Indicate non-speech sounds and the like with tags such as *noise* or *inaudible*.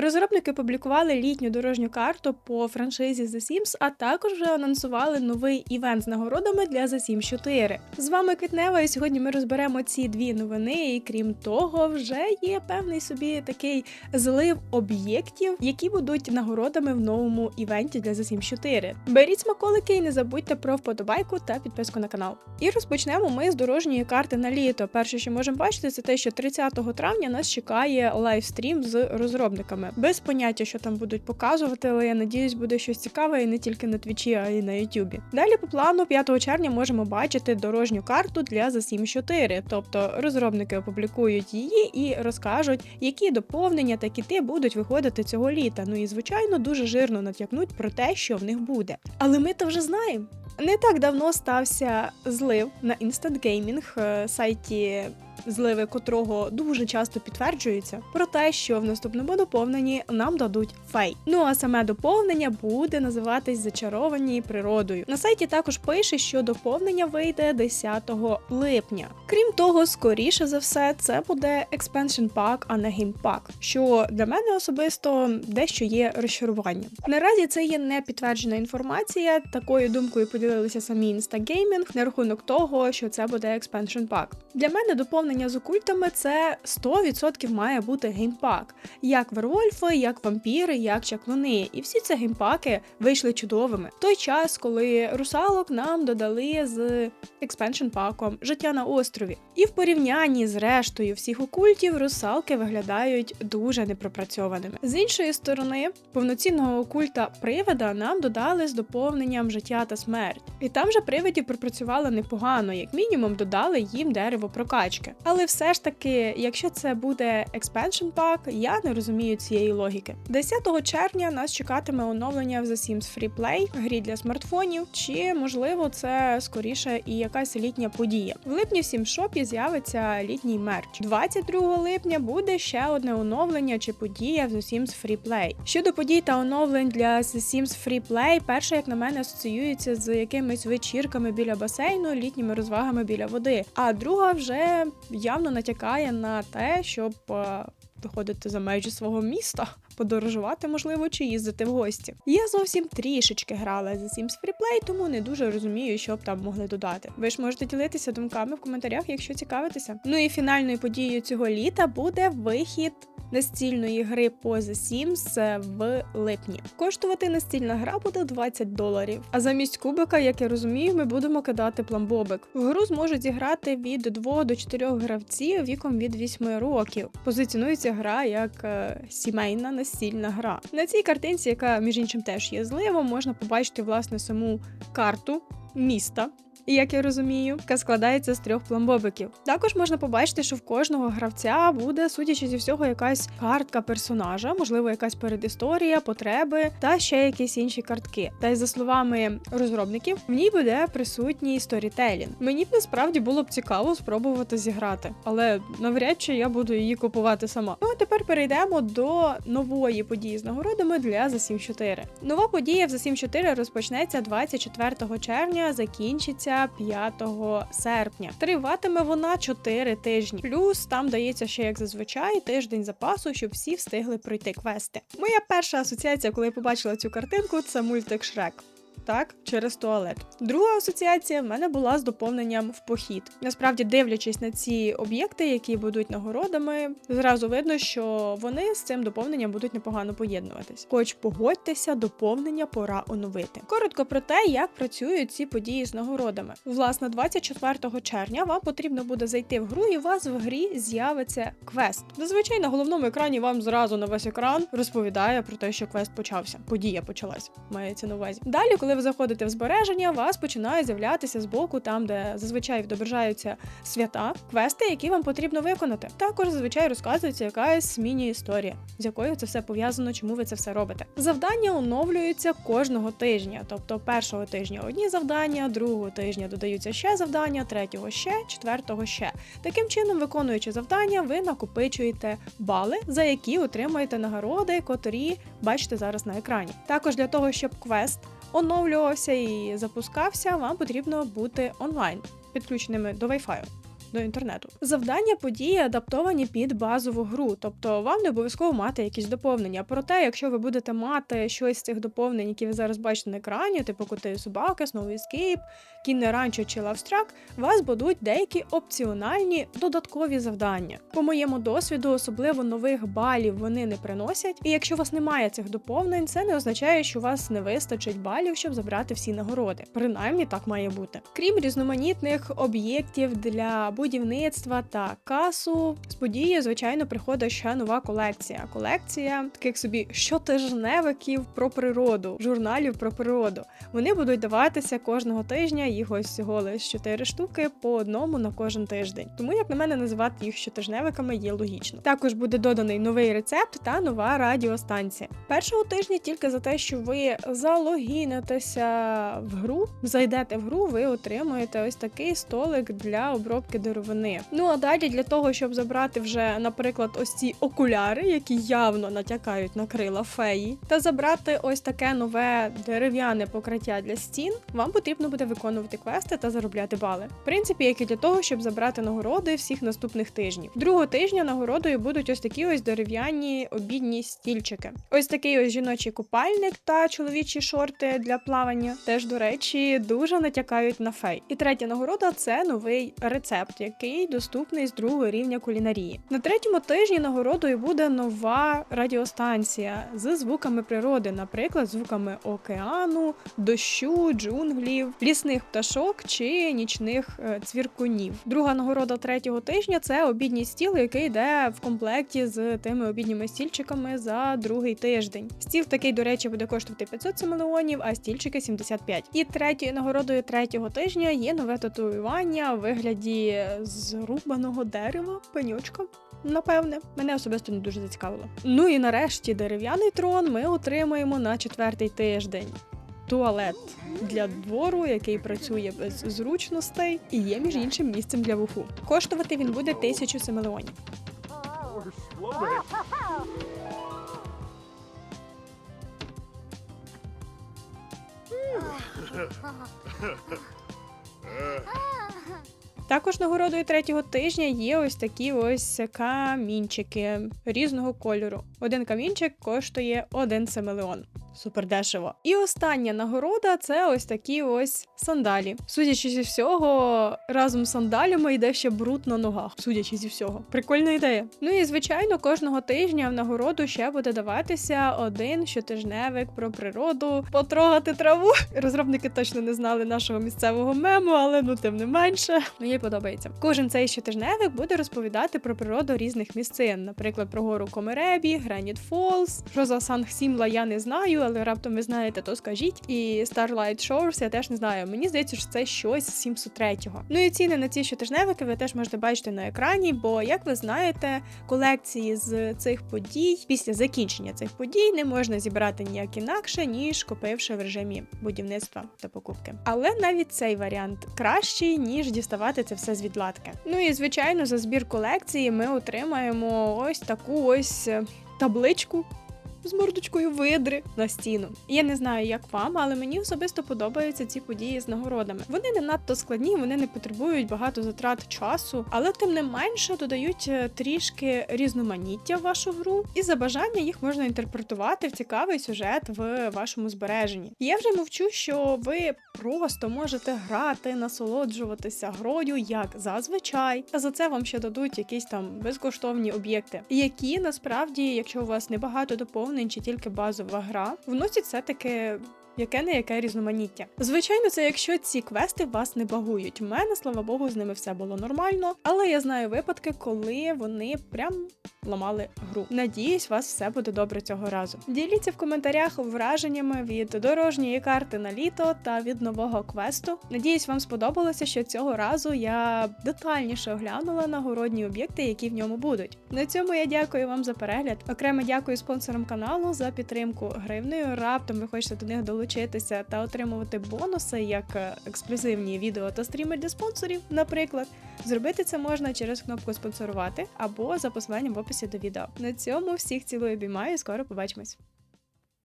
Розробники публікували літню дорожню карту по франшизі The Sims, а також вже анонсували новий івент з нагородами для The Sims 4. З вами Квітнева, і сьогодні ми розберемо ці дві новини. І крім того, вже є певний собі такий злив об'єктів, які будуть нагородами в новому івенті для The Sims 4. Беріть смаколики і не забудьте про вподобайку та підписку на канал. І розпочнемо ми з дорожньої карти на літо. Перше, що можемо бачити, це те, що 30 травня нас чекає лайвстрім з розробниками. Без поняття, що там будуть показувати, але я надіюсь, буде щось цікаве і не тільки на твічі, а й на Ютубі. Далі по плану 5 червня можемо бачити дорожню карту для The Sims 4, тобто розробники опублікують її і розкажуть, які доповнення та кіти будуть виходити цього літа. Ну і звичайно дуже жирно натякнуть про те, що в них буде. Але ми то вже знаємо. Не так давно стався злив на Instant Gaming, е, сайті зливи котрого дуже часто підтверджуються, про те, що в наступному доповненні нам дадуть фей. Ну а саме доповнення буде називатись Зачаровані природою. На сайті також пише, що доповнення вийде 10 липня. Крім того, скоріше за все, це буде pack, а не геймпак, що для мене особисто дещо є розчаруванням. Наразі це є не підтверджена інформація. Такою думкою поділилися самі Instagaming на рахунок того, що це буде expansion pack. Для мене доповнення з окультами це 100% має бути геймпак. Як вервольфи, як вампіри, як чаклуни. І всі ці геймпаки вийшли чудовими. В той час, коли русалок нам додали з експеншн паком життя на острові. І в порівнянні з рештою всіх окультів русалки виглядають дуже непропрацьованими. З іншої сторони, повноцінного окульта привида нам додали з доповненням життя та смерть. І там же привидів пропрацювали непогано, як мінімум додали їм дерево прокачки. Але все ж таки, якщо це буде expansion pack, я не розумію цієї логіки. 10 червня нас чекатиме оновлення в The Sims Free Play, грі для смартфонів, чи можливо це скоріше і якась літня подія. В липні в Сімшопі з'явиться літній мерч. 22 липня буде ще одне оновлення чи подія в The Sims Free Play. Щодо подій та оновлень для The Sims Free Play, перше, як на мене, асоціюється з якимись вечірками біля басейну, літніми розвагами біля води. А друга вже явно натякає на те, щоб е, виходити за межі свого міста, подорожувати, можливо, чи їздити в гості. Я зовсім трішечки грала за Sims Freeplay, тому не дуже розумію, що б там могли додати. Ви ж можете ділитися думками в коментарях, якщо цікавитеся. Ну і фінальною подією цього літа буде вихід. Настільної гри по The Sims в липні. Коштувати настільна гра буде 20 доларів. А замість кубика, як я розумію, ми будемо кидати пламбобик. В гру зможуть зіграти від 2 до 4 гравців віком від 8 років. Позиціонується гра як е, сімейна настільна гра. На цій картинці, яка між іншим теж є зливом, можна побачити власне саму карту міста. Як я розумію, яка складається з трьох пламбобиків. Також можна побачити, що в кожного гравця буде, судячи зі всього, якась картка персонажа, можливо, якась передісторія, потреби та ще якісь інші картки. Та й за словами розробників, в ній буде присутній сторітелінг. Мені б насправді було б цікаво спробувати зіграти, але навряд чи я буду її купувати сама. Ну а тепер перейдемо до нової події з нагородами для The Sims 4. Нова подія в The Sims 4 розпочнеться 24 червня, закінчиться. 5 серпня. Триватиме вона 4 тижні. Плюс там дається ще, як зазвичай, тиждень запасу, щоб всі встигли пройти квести. Моя перша асоціація, коли я побачила цю картинку, це мультик Шрек так, через туалет. Друга асоціація в мене була з доповненням в похід. Насправді, дивлячись на ці об'єкти, які будуть нагородами, зразу видно, що вони з цим доповненням будуть непогано поєднуватись. Хоч погодьтеся, доповнення пора оновити. Коротко про те, як працюють ці події з нагородами. Власне, 24 червня вам потрібно буде зайти в гру, і у вас в грі з'явиться квест. Зазвичай на головному екрані вам зразу на весь екран розповідає про те, що квест почався. Подія почалась, мається на увазі. Далі, коли ви заходите в збереження, у вас починають з'являтися з боку, там де зазвичай відображаються свята, квести, які вам потрібно виконати. Також зазвичай розказується якась міні-історія, з якою це все пов'язано, чому ви це все робите. Завдання оновлюються кожного тижня, тобто першого тижня одні завдання, другого тижня додаються ще завдання, третього ще, четвертого ще. Таким чином, виконуючи завдання, ви накопичуєте бали, за які отримуєте нагороди, котрі бачите зараз на екрані. Також для того, щоб квест оновлювався і запускався, вам потрібно бути онлайн, підключеними до Wi-Fi. До інтернету. Завдання події адаптовані під базову гру, тобто вам не обов'язково мати якісь доповнення. Проте, якщо ви будете мати щось з цих доповнень, які ви зараз бачите на екрані, типу коти собаки, Snow Escape, кінне ранчо чи лавстрак, вас будуть деякі опціональні додаткові завдання. По моєму досвіду, особливо нових балів вони не приносять. І якщо у вас немає цих доповнень, це не означає, що у вас не вистачить балів, щоб забрати всі нагороди. Принаймні так має бути. Крім різноманітних об'єктів для будівництва та касу, з події, звичайно, приходить ще нова колекція. Колекція таких собі щотижневиків про природу, журналів про природу. Вони будуть даватися кожного тижня. Їх ось всього лише 4 штуки по одному на кожен тиждень. Тому, як на мене, називати їх щотижневиками є логічно. Також буде доданий новий рецепт та нова радіостанція. Першого тижня тільки за те, що ви залогінитеся в гру, зайдете в гру, ви отримуєте ось такий столик для обробки деревини. Ну а далі для того, щоб забрати вже, наприклад, ось ці окуляри, які явно натякають на крила феї, та забрати ось таке нове дерев'яне покриття для стін, вам потрібно буде виконувати квести та заробляти бали. В принципі, як і для того, щоб забрати нагороди всіх наступних тижнів. Другого тижня нагородою будуть ось такі ось дерев'яні обідні стільчики. Ось такий ось жіночий купальник та чоловічі шорти для плавання. Теж, до речі, дуже натякають на фей. І третя нагорода це новий рецепт, який доступний з другого рівня кулінарії. На третьому тижні нагородою буде нова радіостанція з звуками природи, наприклад, звуками океану, дощу, джунглів, лісних пташок чи нічних е, цвіркунів. Друга нагорода третього тижня це обідній стіл, який йде в комплекті з тими обідніми стільчиками за другий тиждень. Стіл такий, до речі, буде коштувати 500 симелеонів, а стільчики 75. І третьою нагородою третього тижня є нове татуювання у вигляді зрубаного дерева, пенючка. Напевне, мене особисто не дуже зацікавило. Ну і нарешті дерев'яний трон ми отримаємо на четвертий тиждень. Туалет для двору, який працює без зручностей, і є між іншим місцем для вуху. Коштувати він буде тисячу семелеонів. *laughs* *laughs* *laughs* Також нагородою третього тижня є ось такі ось камінчики різного кольору. Один камінчик коштує один семелеон. Супер дешево. І остання нагорода це ось такі ось сандалі. Судячи зі всього, разом з сандалями йде ще бруд на ногах. Судячи зі всього. Прикольна ідея. Ну і звичайно, кожного тижня в нагороду ще буде даватися один щотижневик про природу, потрогати траву. Розробники точно не знали нашого місцевого мему, але ну тим не менше, мені подобається. Кожен цей щотижневик буде розповідати про природу різних місцин, наприклад, про гору Комеребі, Граніт Фолз, що за Санхсімла я не знаю, але раптом ви знаєте, то скажіть. І Starlight Shores я теж не знаю. Мені здається, що це щось з 703-го. Ну і ціни на ці щотижневики ви теж можете бачити на екрані, бо, як ви знаєте, колекції з цих подій після закінчення цих подій не можна зібрати ніяк інакше, ніж купивши в режимі будівництва та покупки. Але навіть цей варіант кращий, ніж діставати це все з відладки. Ну і звичайно, за збір колекції ми отримаємо ось таку ось е, табличку з мордочкою видри на стіну. Я не знаю, як вам, але мені особисто подобаються ці події з нагородами. Вони не надто складні, вони не потребують багато затрат часу, але тим не менше додають е, трішки різноманіття в вашу гру, і за бажання їх можна інтерпретувати в цікавий сюжет в вашому збереженні. Я вже мовчу, що ви просто можете грати, насолоджуватися грою як зазвичай, а за це вам ще дадуть якісь там безкоштовні об'єкти, які насправді, якщо у вас небагато доповнень чи тільки базова гра, вносять все таки. Яке не яке різноманіття. Звичайно, це якщо ці квести вас не багують. У мене, слава Богу, з ними все було нормально, але я знаю випадки, коли вони прям ламали гру. Надіюсь, вас все буде добре цього разу. Діліться в коментарях враженнями від дорожньої карти на літо та від нового квесту. Надіюсь, вам сподобалося, що цього разу я детальніше оглянула нагородні об'єкти, які в ньому будуть. На цьому я дякую вам за перегляд. Окремо дякую спонсорам каналу за підтримку гривнею. Раптом ви хочете до них долучитися та отримувати бонуси, як е, ексклюзивні відео та стріми для спонсорів, наприклад. Зробити це можна через кнопку спонсорувати або за посиланням в описі до відео. На цьому всіх цілую обіймаю, скоро побачимось.